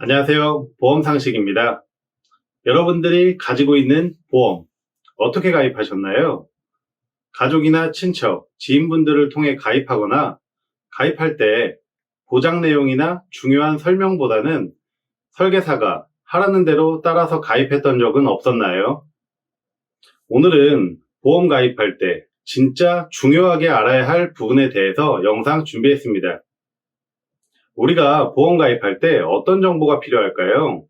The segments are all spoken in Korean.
안녕하세요. 보험 상식입니다. 여러분들이 가지고 있는 보험, 어떻게 가입하셨나요? 가족이나 친척, 지인분들을 통해 가입하거나 가입할 때 보장 내용이나 중요한 설명보다는 설계사가 하라는 대로 따라서 가입했던 적은 없었나요? 오늘은 보험 가입할 때 진짜 중요하게 알아야 할 부분에 대해서 영상 준비했습니다. 우리가 보험 가입할 때 어떤 정보가 필요할까요?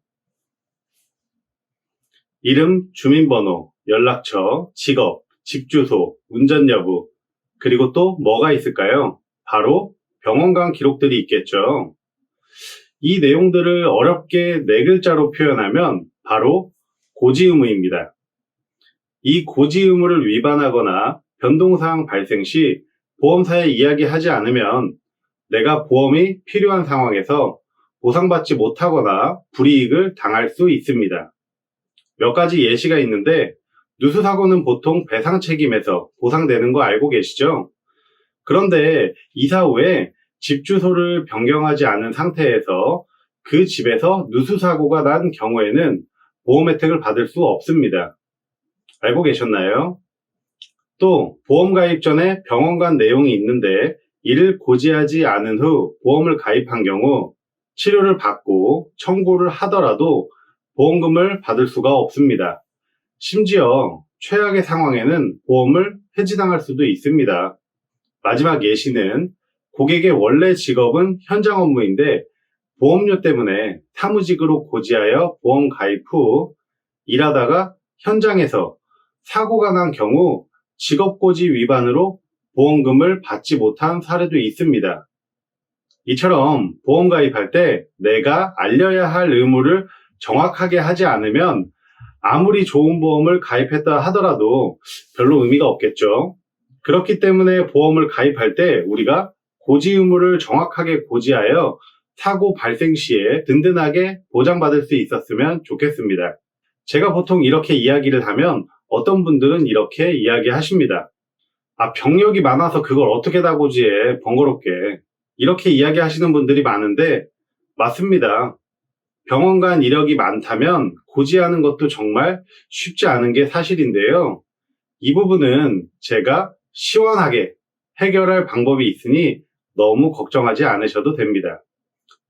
이름, 주민번호, 연락처, 직업, 집 주소, 운전 여부, 그리고 또 뭐가 있을까요? 바로 병원 간 기록들이 있겠죠. 이 내용들을 어렵게 네 글자로 표현하면 바로 고지 의무입니다. 이 고지 의무를 위반하거나 변동사항 발생 시 보험사에 이야기하지 않으면 내가 보험이 필요한 상황에서 보상받지 못하거나 불이익을 당할 수 있습니다. 몇 가지 예시가 있는데 누수사고는 보통 배상 책임에서 보상되는 거 알고 계시죠? 그런데 이사 후에 집 주소를 변경하지 않은 상태에서 그 집에서 누수사고가 난 경우에는 보험 혜택을 받을 수 없습니다. 알고 계셨나요? 또 보험 가입 전에 병원 간 내용이 있는데 이를 고지하지 않은 후 보험을 가입한 경우 치료를 받고 청구를 하더라도 보험금을 받을 수가 없습니다. 심지어 최악의 상황에는 보험을 해지당할 수도 있습니다. 마지막 예시는 고객의 원래 직업은 현장 업무인데 보험료 때문에 사무직으로 고지하여 보험 가입 후 일하다가 현장에서 사고가 난 경우 직업고지 위반으로 보험금을 받지 못한 사례도 있습니다. 이처럼 보험 가입할 때 내가 알려야 할 의무를 정확하게 하지 않으면 아무리 좋은 보험을 가입했다 하더라도 별로 의미가 없겠죠. 그렇기 때문에 보험을 가입할 때 우리가 고지 의무를 정확하게 고지하여 사고 발생 시에 든든하게 보장받을 수 있었으면 좋겠습니다. 제가 보통 이렇게 이야기를 하면 어떤 분들은 이렇게 이야기하십니다. 아, 병력이 많아서 그걸 어떻게 다 고지해, 번거롭게. 이렇게 이야기하시는 분들이 많은데, 맞습니다. 병원 간 이력이 많다면 고지하는 것도 정말 쉽지 않은 게 사실인데요. 이 부분은 제가 시원하게 해결할 방법이 있으니 너무 걱정하지 않으셔도 됩니다.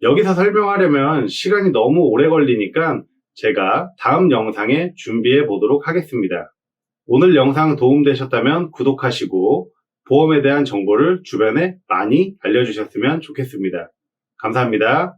여기서 설명하려면 시간이 너무 오래 걸리니까 제가 다음 영상에 준비해 보도록 하겠습니다. 오늘 영상 도움되셨다면 구독하시고 보험에 대한 정보를 주변에 많이 알려주셨으면 좋겠습니다. 감사합니다.